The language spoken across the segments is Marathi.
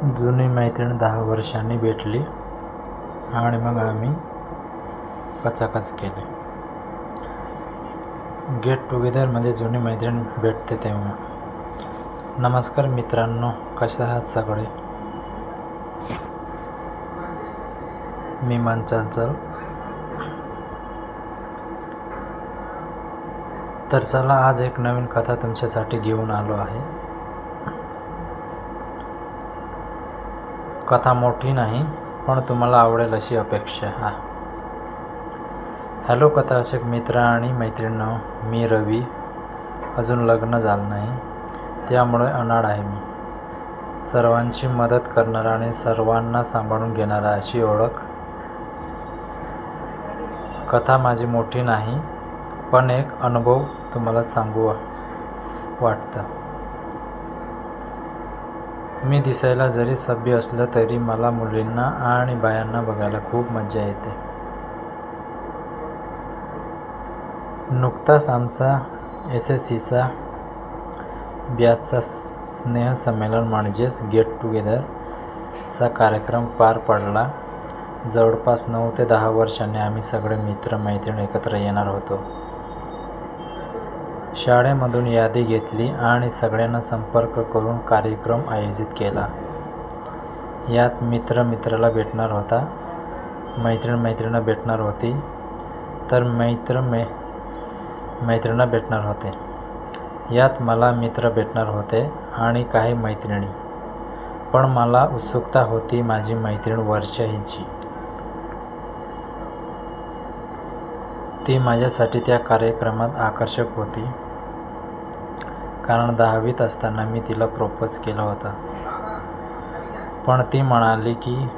जुनी मैत्रीण दहा वर्षांनी भेटली आणि मग आम्ही कचाकच केली. गेट टुगेदरमध्ये जुनी मैत्रीण भेटते तेव्हा. नमस्कार मित्रांनो कसे आहात सगळे? मी मनचंचल तर चला आज एक नवीन कथा तुमच्यासाठी घेऊन आलो आहे. कथा मोठी नाही पण तुम्हाला आवडेल अशी अपेक्षा हा हॅलो कथा मित्र आणि मैत्रिणी मी रवी. अजून लग्न झालं नाही त्यामुळे अनाड आहे मी. सर्वांची मदत करणारा आणि सर्वांना सांभाळून घेणारा अशी ओळख. कथा माझी मोठी नाही पण एक अनुभव तुम्हाला सांगू वा- वाटतं. मी दिसायला जरी सभ्य असलं तरी मला मुलींना आणि बायांना बघायला खूप मजा येते. नुकताच आमचा एस एस सीचा ब्याजचा स्नेहसंमेलन म्हणजेच गेट टुगेदरचा कार्यक्रम पार पडला. जवळपास नऊ ते दहा वर्षांनी आम्ही सगळे मित्र मैत्रीण एकत्र येणार होतो. शाळेमधून यादी घेतली आणि सगळ्यांना संपर्क करून कार्यक्रम आयोजित केला. यात मित्र मित्राला भेटणार होता मैत्रीण मैत्रिणीला भेटणार होती तर मैत्र मै मैत्रिणीला भेटणार होते. यात मला मित्र भेटणार होते आणि काही मैत्रिणी. पण मला उत्सुकता होती माझी मैत्रीण वर्षा हिची ती माझ्यासाठी त्या कार्यक्रमात आकर्षक होती. कारण दहावीत असताना मी तिला प्रपोज केला होता. पण ती म्हणाली की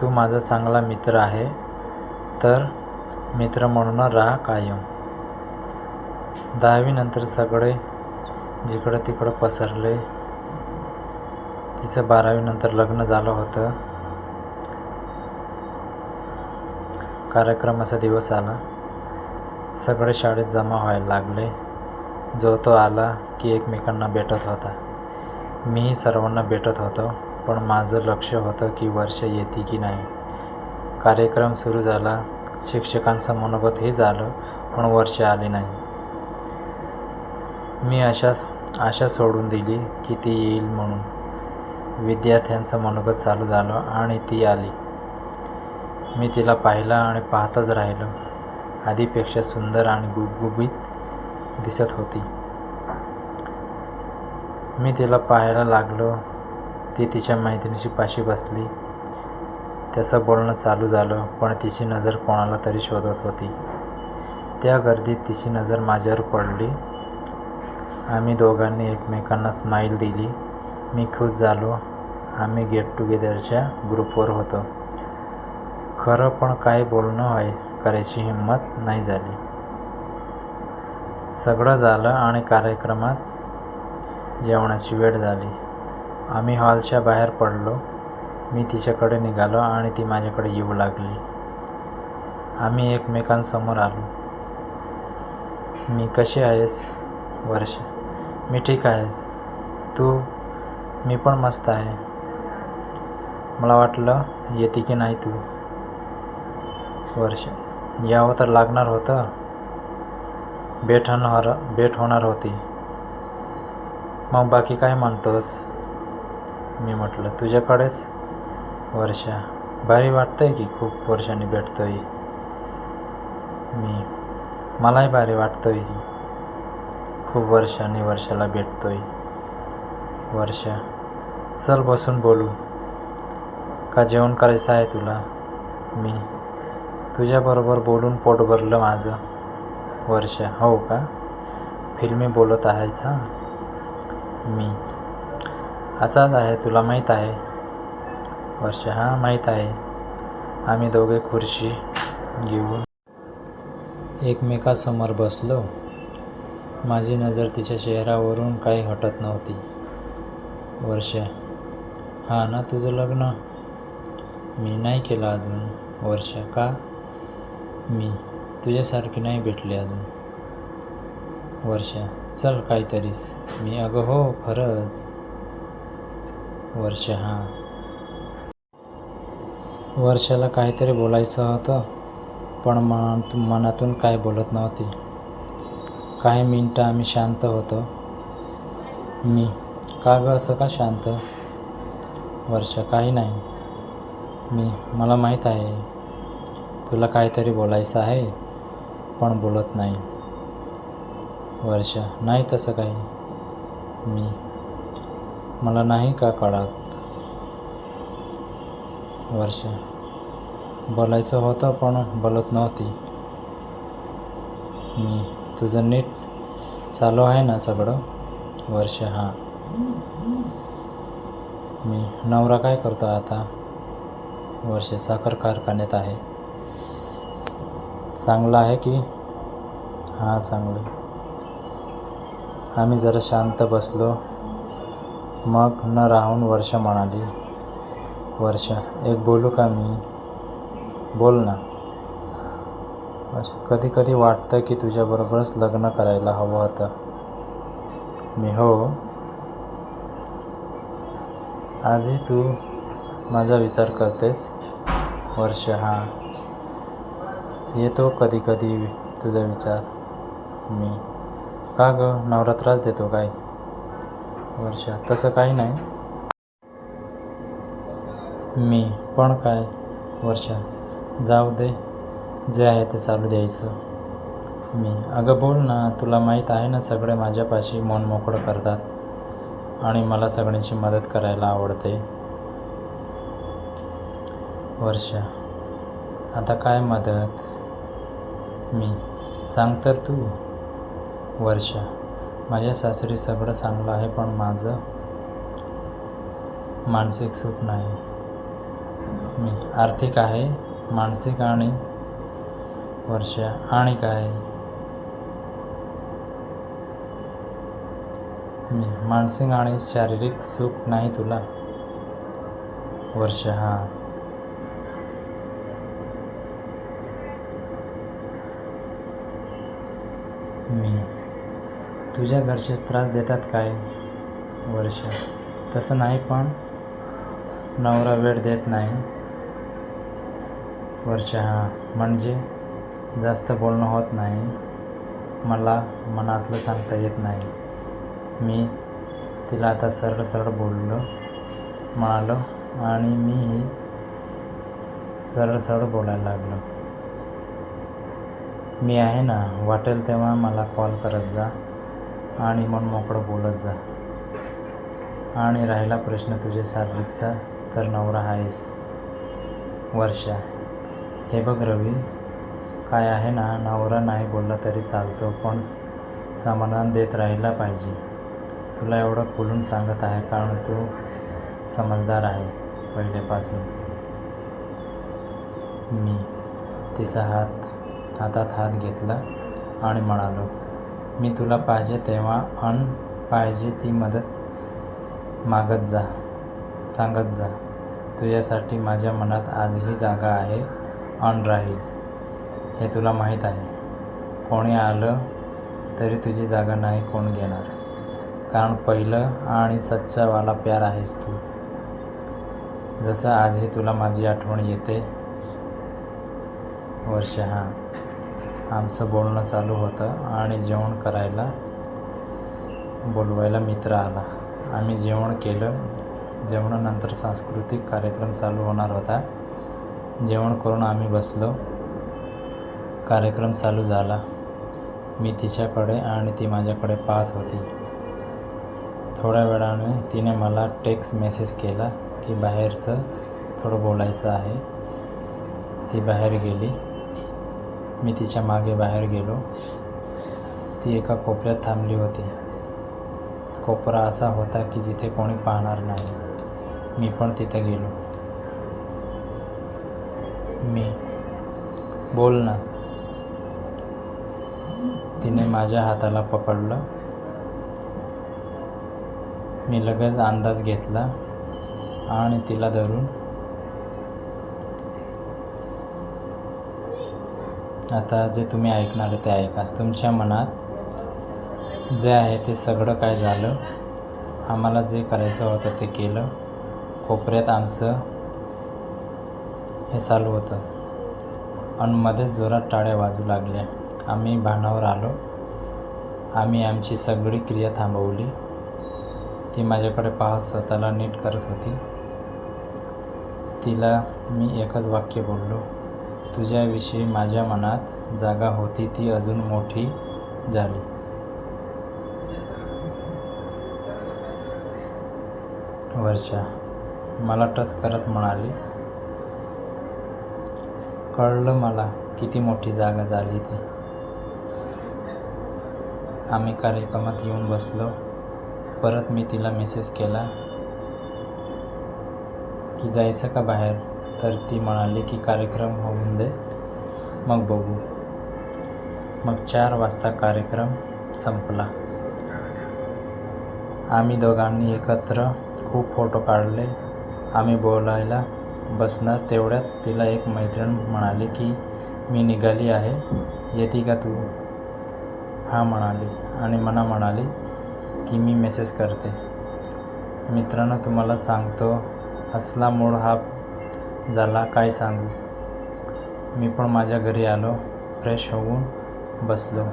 तू माझा चांगला मित्र आहे तर मित्र म्हणून राहा कायम. दहावीनंतर सगळे जिकडं तिकडं पसरले. तिचं बारावीनंतर लग्न झालं होतं. कार्यक्रमाचा दिवस आला. सगळे शाळेत जमा व्हायला लागले. जो तो आला की एकमेकांना भेटत होता. मीही सर्वांना भेटत होतो पण माझं लक्ष होतं की वर्ष येते की नाही. कार्यक्रम सुरू झाला शिक्षकांचं मनोगतही झालं पण वर्ष आले नाही. मी अशा आशा सोडून दिली की ती येईल म्हणून. विद्यार्थ्यांचं मनोगत चालू झालं आणि ती आली. मी तिला पाहिलं आणि पाहतच राहिलो. आधीपेक्षा सुंदर आणि गुबगुबीत दिसत होती. मी तिला पाहायला लागलो. ती तिच्या मैत्रिणीची पाशी बसली. त्याचं बोलणं चालू झालं पण तिची नजर कोणाला तरी शोधत होती. त्या गर्दीत तिची नजर माझ्यावर पडली. आम्ही दोघांनी एकमेकांना स्माईल दिली. मी खुश झालो. आम्ही गेट टुगेदरच्या ग्रुपवर होतो. खरं पण काय बोलणं आहे करायची हिंमत नाही झाली. सगळं झालं आणि कार्यक्रमात जेवणाची वेळ झाली. आम्ही हॉलच्या बाहेर पडलो. मी तिच्याकडे निघालो आणि ती माझ्याकडे येऊ लागली. आम्ही एकमेकांसमोर आलो. मी कशी आहेस वर्ष? मी ठीक आहेस. तू? मी पण मस्त आहे. मला वाटलं येते की नाही तू? वर्ष यावं तर लागणार होतं. भेट होणार भेट होणार होती. मग बाकी काय म्हणतोस? मी म्हटलं तुझ्याकडेच? वर्षा भारी वाटतंय की खूप वर्षांनी भेटतोय. मी मलाही भारी वाटतोय की खूप वर्षांनी वर्षाला भेटतोय. वर्षा चल बसून बोलू. का जेवण करायचं आहे तुला? मी तुझ्याबरोबर बोलून पोट भरलं माझं. वर्ष. हो का? फिल्मी बोलत आहेच हां? मी. असाच आहे तुला माहीत आहे. वर्ष हां? माहीत आहे. आम्ही दोघे खुर्ची घेऊन एकमेकासमोर बसलो. माझी नजर तिच्या चेहऱ्यावरून काही हटत नव्हती. वर्ष हां ना तुझं लग्न? मी नाही केलं अजून. वर्ष का? मी. तुझ्यासारखी नाही भेटली अजून. वर्षा चल काहीतरीच. मी अगं हो खरंच. वर्षा हां. वर्षाला काहीतरी बोलायचं होतं पण मनात मनातून काय बोलत नव्हती. काही मिनटं आम्ही शांत होतो. मी का गं असं का शांत? वर्ष काही नाही. मी मला माहीत आहे. तुला काहीतरी बोलायचं आहे? पण बोलत नाही. वर्ष नाही तसं काही. मी. मला नाही का कळत? वर्ष. बोलायचं होतं पण बोलत नव्हती. मी. तुझं नीट चालू आहे ना सगळं? वर्ष हां. मी. नवरा काय करतो आता? वर्ष साखर कारखान्यात आहे. चांगलं आहे की? हां चांगलं. आम्ही जरा शांत बसलो. मग न राहून वर्ष म्हणाली वर्ष एक बोलू का मी? बोल ना. कधी कधी वाटतं की तुझ्याबरोबरच लग्न करायला हवं होतं. मी हो. आजही तू माझा विचार करतेस? वर्ष हां. येतो कधी कधी तुझा विचार मी. का गं? नवरा त्रास देतो काय? वर्षा तसं काही नाही. मी पण काय? वर्षा जाऊ दे. जे आहे ते चालू द्यायचं. मी अगं बोल ना तुला माहीत आहे ना सगळे माझ्यापाशी मन मोकळं करतात. आणि मला सगळ्यांची मदत करायला आवडते. वर्ष आता काय मदत? मी सांग तर तू. वर्षा माझ्या सासरी सगळं चांगलं आहे पण माझं मानसिक सुख नाही. मी आर्थिक आहे मानसिक आणि वर्षा आणि काय? मी मानसिक आणि शारीरिक सुख नाही तुला. वर्ष हां. मी. तुझ्या घरचे त्रास देतात काय? वर्ष. तसं नाही पण नवरा वेळ देत नाही. वर्ष हां. म्हणजे जास्त बोलणं होत नाही. मला मनातलं सांगता येत नाही. मी तिला आता सरळ सरळ बोललो म्हणालो आणि मीही सरळ सरळ बोलायला लागलो. मी आहे ना वाटेल तेव्हा मला कॉल करत जा आणि मन मोकळं बोलत जा. आणि राहिला प्रश्न तुझ्या शारीरिकचा तर नवरा आहेस. वर्षा हे बघ रवी काय आहे ना नवरा नाही बोलला तरी चालतो पण समाधान देत राहिला पाहिजे. तुला एवढं खोलून सांगत आहे कारण तू समजदार आहे पहिल्यापासून मी तिचा हात हातात हात घेतला आणि म्हणालो मी तुला पाहिजे तेव्हा अन पाहिजे ती मदत मागत जा सांगत जा. तुझ्यासाठी माझ्या मनात आजही जागा आहे अन राहील. हे तुला माहीत आहे. कोणी आलं तरी तुझी जागा नाही कोण घेणार. कारण पहिलं आणि सच्चावाला प्यार आहेस तू. जसं आजही तुला माझी आठवण येते वर्ष हां. आमचं बोलणं चालू होतं आणि जेवण करायला बोलवायला मित्र आला. आम्ही जेवण केलं. जेवणानंतर सांस्कृतिक कार्यक्रम चालू होणार होता. जेवण करून आम्ही बसलो. कार्यक्रम चालू झाला. मी तिच्याकडे आणि ती माझ्याकडे पाहत होती. थोड्या वेळाने तिने मला टेक्स्ट मेसेज केला की बाहेरचं थोडं बोलायचं आहे. ती बाहेर गेली. मी तिच्यामागे बाहेर गेलो. ती एका कोपऱ्यात थांबली होती. कोपरा असा होता की जिथे कोणी पाहणार नाही. मी पण तिथे गेलो. मी. बोल ना. तिने माझ्या हाताला पकडलं. मी लगेच अंदाज घेतला आणि तिला धरून आता जे तुम्ही ऐकणार आहे ते ऐका. तुमच्या मनात जे आहे ते सगळं काय झालं? आम्हाला जे करायचं होतं ते केलं. कोपऱ्यात आमचं हे चालू होतं. आणि मध्येच जोरात टाळ्या वाजू लागल्या. आम्ही भानावर आलो. आम्ही आमची सगळी क्रिया थांबवली. ती माझ्याकडे पाहत स्वतःला नीट करत होती. तिला मी एकच वाक्य बोललो. तुझ्याविषयी माझ्या मनात जागा होती ती अजून मोठी झाली. वर्षा मला टच करत म्हणाली कळलं मला किती मोठी जागा झाली ती. आम्ही कार्यक्रमात येऊन बसलो. परत मी तिला मेसेज केला की जायचं का बाहेर? तर ती म्हणाली की कार्यक्रम होऊन दे. मग बघू. मग चार वाजता कार्यक्रम संपला. आम्ही दोघांनी एकत्र खूप फोटो काढले. आम्ही बोलायला बसणार तेवढ्यात तिला एक मैत्रीण म्हणाली की मी निघाली आहे. येते का तू? हां म्हणाली आणि मना म्हणाली की मी मेसेज करते. मित्रांनो तुम्हाला सांगतो असला मूळ हा झाला काय सांगू? मी पण माझ्या घरी आलो फ्रेश होऊन बसलो.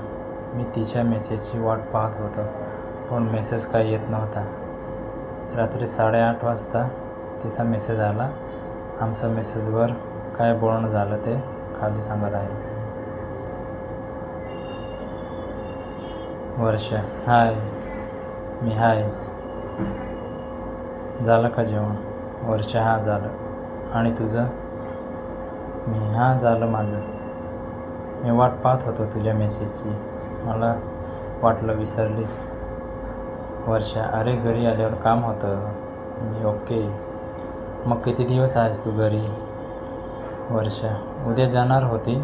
मी तिच्या मेसेजची वाट पाहत होतो पण मेसेज काय येत नव्हता. रात्री साडेआठ वाजता तिचा मेसेज आला. आमच्या मेसेजवर काय बोलणं झालं ते खाली सांगत आहे. वर्ष हाय मी हाय. झालं का जेवण? वर्ष हा झालं. आणि तुझं? मी हां झालं माझं. मी वाट पाहत होतो तुझ्या मेसेजची मला वाटलं विसरलीस. वर्षा अरे घरी आल्यावर काम होतं. मी ओके. मग किती दिवस आहेस तू घरी? वर्षा उद्या जाणार होती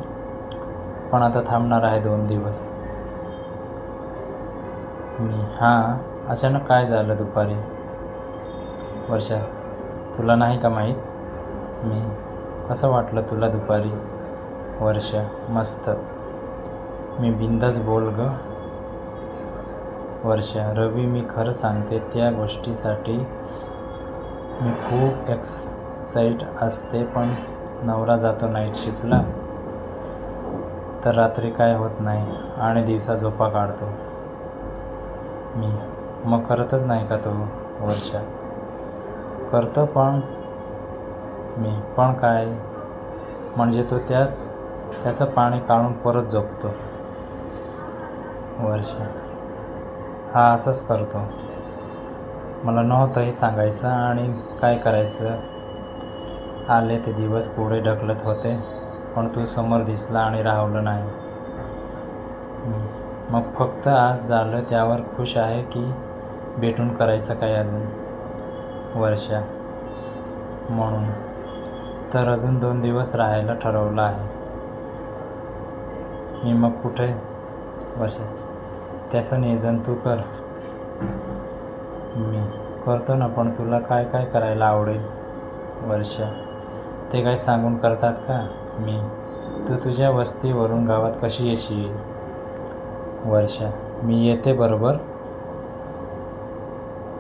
पण आता थांबणार आहे दोन दिवस. मी हां अचानक काय झालं दुपारी? वर्षा तुला नाही का माहीत? मी. कसं वाटलं तुला दुपारी. वर्ष मस्त. मी बिंदास बोल ग. वर्षा रवी मी खरं सांगते त्या गोष्टीसाठी मी खूप एक्साईट असते पण नवरा जातो नाईट शिफ्टला तर रात्री काय होत नाही आणि दिवसा झोपा काढतो. मी. मग करतच नाही का तो वर्षा? करतो पण मी पण काय? म्हणजे तो त्याच त्याचं पाणी काढून परत झोपतो. वर्ष हा असंच करतो. मला नव्हतंही सांगायचं आणि काय करायचं? आले ते दिवस पुढे ढकलत होते पण तू समोर दिसला आणि राहवलं नाही. मी मग फक्त आज झालं त्यावर खुश आहे की भेटून करायचं काय अजून? वर्षा म्हणून तर अजून दोन दिवस राहायला ठरवलं आहे. मी मग कुठे? वर्षा त्याचं नियोजन तू कर. मी करतो ना पण तुला काय काय करायला आवडेल? वर्षा ते काय सांगून करतात का? मी तू तुझ्या वस्तीवरून गावात कशी येशील? वर्षा मी येते बरोबर?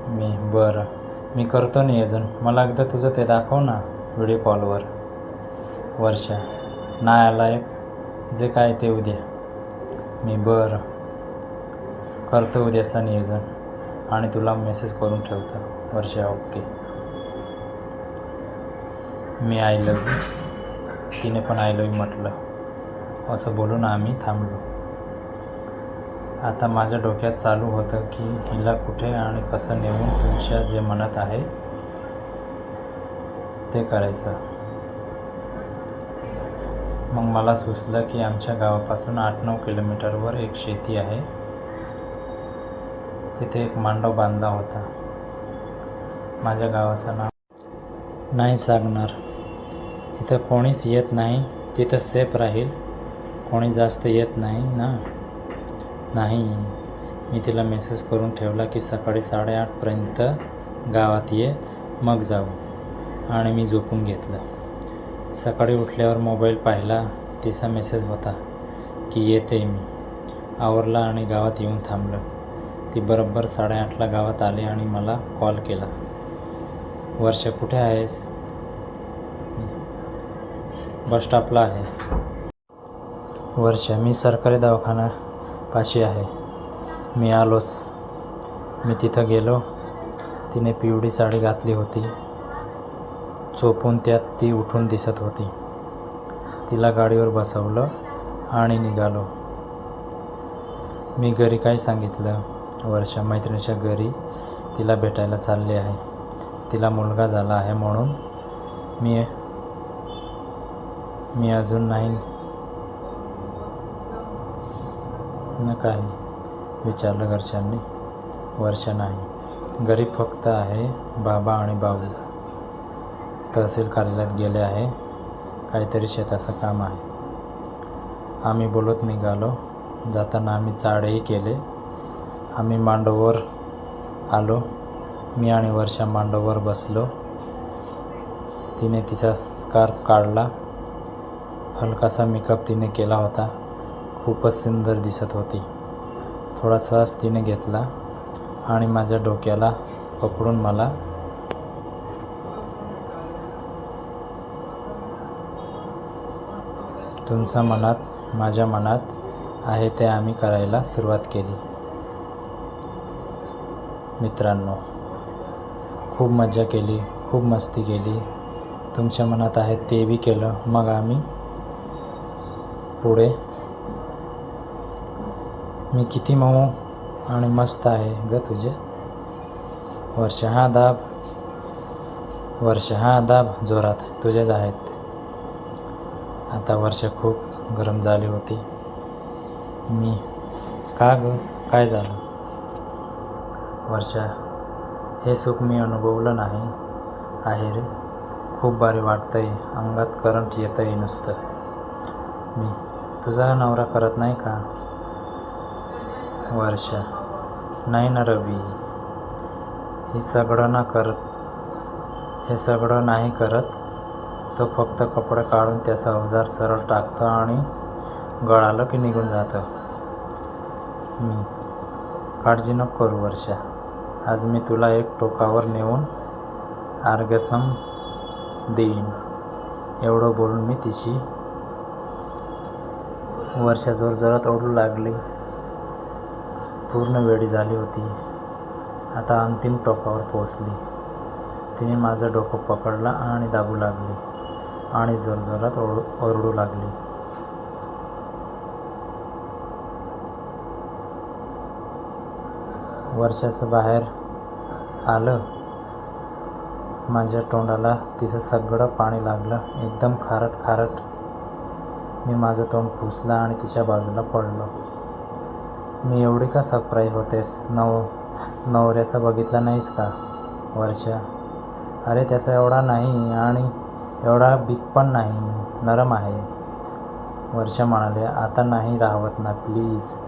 मी बरं. मी करतो नियोजन. मला एकदा तुझं ते दाखव ना. व्हिडिओ कॉलवर. वर्षा नाही आलायक जे काय ते उद्या. मी बरं. करतो उद्याचं नियोजन. आणि तुला मेसेज करून ठेवतो. वर्षा ओके मी आय लव यू तिने पण आय लव यू म्हटलं. असं बोलून आम्ही थांबलो. आता माझ्या डोक्यात चालू होतं की हिला कुठे आणि कसं नेऊन तुमच्या जे मनात आहे ते करायचं. मग मला सुचलं की आमच्या गावापासून आठ नऊ किलोमीटरवर एक शेती आहे. तिथे एक मांडव बांधला होता. माझ्या गावाचं नाव नाही सांगणार. तिथं कोणीच येत नाही तिथं सेफ राहील. कोणी जास्त येत नाही ना? नाही. मी तिला मेसेज करून ठेवला की सकाळी साडेआठपर्यंत गावात ये मग जाऊ. आणि मी झोपून घेतलं. सकाळी उठल्यावर मोबाईल पाहिला तिचा मेसेज होता की येते मी. आवरला आणि गावात येऊन थांबलं. ती बरोबर साडेआठला गावात आली आणि मला कॉल केला. वर्ष कुठे आहेस? बस स्टॉपला आहे. वर्ष मी सरकारी दवाखाना पाशी आहे. मी आलोस. मी तिथं गेलो. तिने पिवळी साडी घातली होती. झोपून त्यात ती उठून दिसत होती. तिला गाडीवर बसवलं आणि निघालो. मी घरी काय सांगितलं? वर्षा मैत्रिणीच्या घरी तिला भेटायला चालले आहे. तिला मुलगा झाला आहे म्हणून मी मी अजून नाही. न काय? विचारलं घरच्यांनी. वर्ष नाही. घरी फक्त आहे बाबा आणि बाबू तहसील कार्यालयात गेले आहे. काहीतरी शेताचं काम आहे. आम्ही बोलत निघालो. जाताना आम्ही चाडही केले. आम्ही मांडववर आलो. मी आणि वर्षा मांडववर बसलो. तिने तिचा स्कार्फ काढला. हलकासा मेकअप तिने केला होता. खूपच सुंदर दिसत होती. थोडा श्वास तिने घेतला आणि माझ्या डोक्याला पकडून मला तुमच्या मनात माझ्या मनात आहे ते आम्ही करायला सुरुवात केली. मित्रांनो खूप मजा केली खूप मस्ती केली. तुमच्या मनात आहे ते बी केलं मग आम्ही पुढे. मी किती मऊ आणि मस्त आहे ग तुझे. वर्ष हा दाब वर्ष हा दाब जोरात तुझेच आहेत. आता वर्ष खूप गरम झाली होती. मी का ग? काय झालं? वर्षा हे सुख मी अनुभवलं नाही. आहे रे खूप भारी वाटतंय. अंगात करंट येतंय नुसतं. मी तुझा नवरा करत नाही का? वर्ष नाही ना रवी. हे सगळं ना करत हे सगळं नाही करत? तो फक्त कपडे काढून त्याचा अवजार सरळ टाकतं आणि गळालं की निघून जातं. मी. काळजी नको करू वर्षा. आज मी तुला एक टोकावर नेऊन आर्गसम देईन. एवढं बोलून मी तिची वर्षा जोरजोरात ओढू लागली. पूर्ण वेळी झाली होती. आता अंतिम टोकावर पोचली तिने माझं डोकं पकडलं आणि दाबू लागली. आणि जोरजोरात ओरडू ओरडू लागली. वर्षाचं बाहेर आलं माझ्या तोंडाला तिचं सगळं पाणी लागलं. एकदम खारट खारट. मी माझं तोंड पुसलं आणि तिच्या बाजूला पडलो. मी एवढी का सरप्राईज होतेस? नव नवऱ्याचा बघितला नाहीस का? वर्षा. अरे त्याचा एवढा नाही आणि एवढा बिग पण नाही नरम आहे. वर्षा म्हणाले आता नाही राहवत ना प्लीज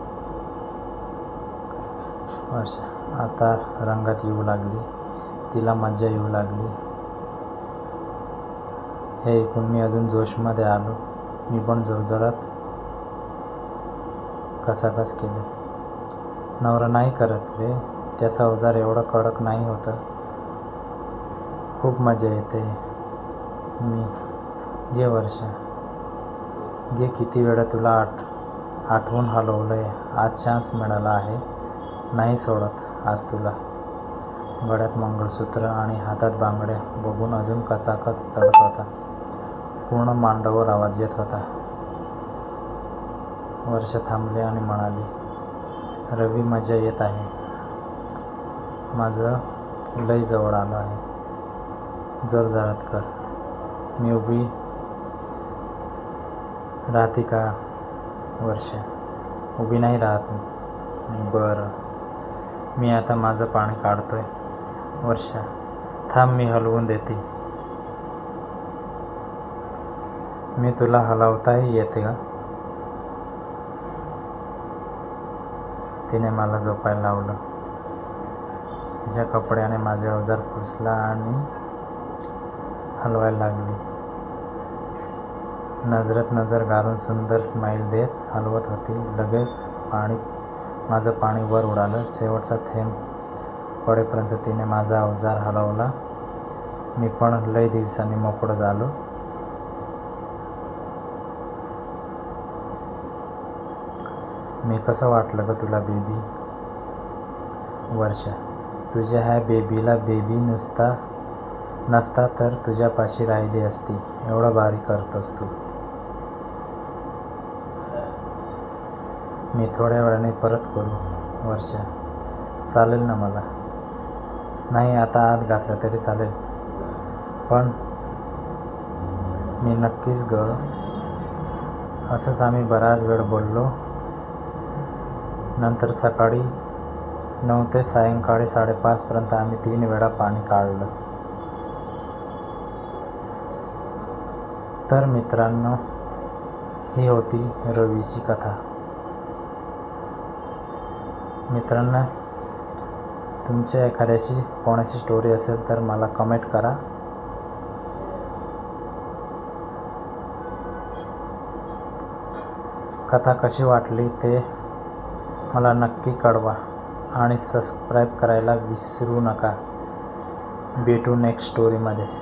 वर्षा आता रंगात येऊ लागली. तिला मज्जा येऊ लागली. हे ऐकून मी अजून जोशमध्ये आलो. मी पण जोरजोरात कसाकस केले. नवरा नाही करत रे. त्याचा अवजार एवढं कडक नाही होतं. खूप मजा येते. मी घे वर्ष. घे किती वेळा तुला आठ आठवून हलवलं आहे आज चान्स मिळाला आहे. नाही सोडत आज तुला. गळ्यात मंगळसूत्र आणि हातात बांगड्या बघून अजून कचाकच चढत होता. पूर्ण मांडवर आवाज येत होता. वर्ष थांबले आणि म्हणाली रवी मजा येत आहे. माझं लय जवळ आलं आहे. जर जरात कर. मी उभी राहते का? वर्ष. उभी नाही राहत बरं. मी आता माझं पाणी काढतोय. वर्षा. थांब मी हलवून देते. मी तुला हलवताही येते का? तिने मला झोपायला लावलं. तिच्या कपड्याने माझे अवजार पुसला आणि हलवायला लागली. नजरत नजर घालून सुंदर स्माईल देत हलवत होती. लगेच पाणी माझं पाणी वर उडालं. शेवटचा थेंब पडेपर्यंत तिने माझा अवजार हलवला. मी पण लई दिवसांनी मोकळं झालो. मी कसं वाटलं ग तुला बेबी? वर्षा तुझ्या ह्या बेबीला बेबी नुसता नसता तर तुझ्यापाशी राहिली असती. एवढं भारी करतोस तू. मी थोड्या वेळाने परत करू वर्षा. चालेल ना मला? नाही आता आत घातलं तरी चालेल. पण मी नक्कीच ग. असंच आम्ही बराच वेळ बोललो. नंतर सकाळी नऊ ते सायंकाळी साडेपाचपर्यंत आम्ही तीन वेळा पाणी काढलं. तर मित्रांनो ही होती रवीची कथा. मित्रांनो तुमच्या एखाद्याची कोणाची स्टोरी असेल तर मला कमेंट करा. कथा कशी वाटली ते मला नक्की कळवा आणि सबस्क्राईब करायला विसरू नका. भेटू नेक्स्ट स्टोरीमध्ये